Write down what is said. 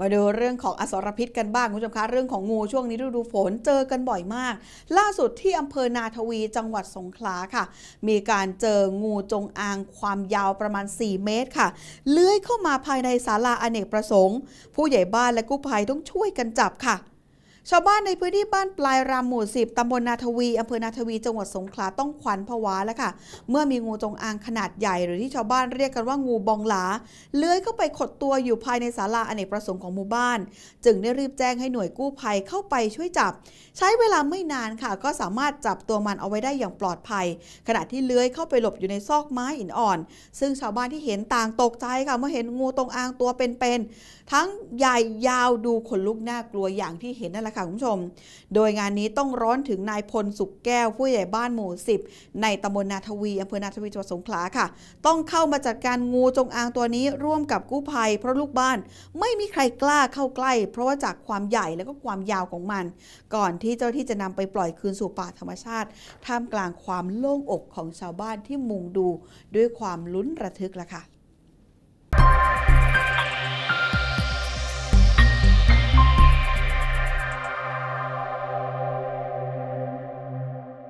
มาดูเรื่องของอสรพิษกันบ้างคุณผู้ชมคะเรื่องของงูช่วงนี้ฤดูฝนเจอกันบ่อยมาก ล่าสุดที่อำเภอนาทวีจังหวัดสงขลาค่ะ มีการเจองูจงอางความยาวประมาณ 4 เมตรค่ะ เลื้อยเข้ามาภายในศาลาอเนกประสงค์ ผู้ใหญ่บ้านและกู้ภัยต้องช่วยกันจับค่ะ ชาวบ้านในพื้นที่บ้านปลายรามหมู่สิบตำบลนาทวีอำเภอนาทวีจังหวัดสงขลาต้องขวัญผวาแล้วค่ะ เมื่อมีงูจงอางขนาดใหญ่หรือที่ชาวบ้านเรียกกันว่างูบองหลา เลื้อยเข้าไปขดตัวอยู่ภายในศาลาอเนกประสงค์ของหมู่บ้าน จึงได้รีบแจ้งให้หน่วยกู้ภัยเข้าไปช่วยจับ ใช้เวลาไม่นานค่ะ ก็สามารถจับตัวมันเอาไว้ได้อย่างปลอดภัย ขณะที่เลื้อยเข้าไปหลบอยู่ในซอกไม้หินอ่อน ซึ่งชาวบ้านที่เห็นต่างตกใจค่ะเมื่อเห็นงูจงอางตัวเป็นๆทั้งใหญ่ยาวดูขนลุกน่ากลัวอย่างที่เห็นนั่นแหละค่ะคุณผู้ชม โดยงานนี้ต้องร้อนถึงนายพลสุกแก้ว ผู้ใหญ่บ้านหมู่ 10 ในตำบลนาทวีอำเภอนาทวีจังหวัดสงขลาค่ะ ต้องเข้ามาจัดการงูจงอางตัวนี้ร่วมกับกู้ภัย เพราะลูกบ้านไม่มีใครกล้าเข้าใกล้ เพราะว่าจากความใหญ่และก็ความยาวของมัน ก่อนที่เจ้าที่จะนำไปปล่อยคืนสู่ป่าธรรมชาติ ท่ามกลางความโล่งอกของชาวบ้านที่มุงดูด้วยความลุ้นระทึกละค่ะ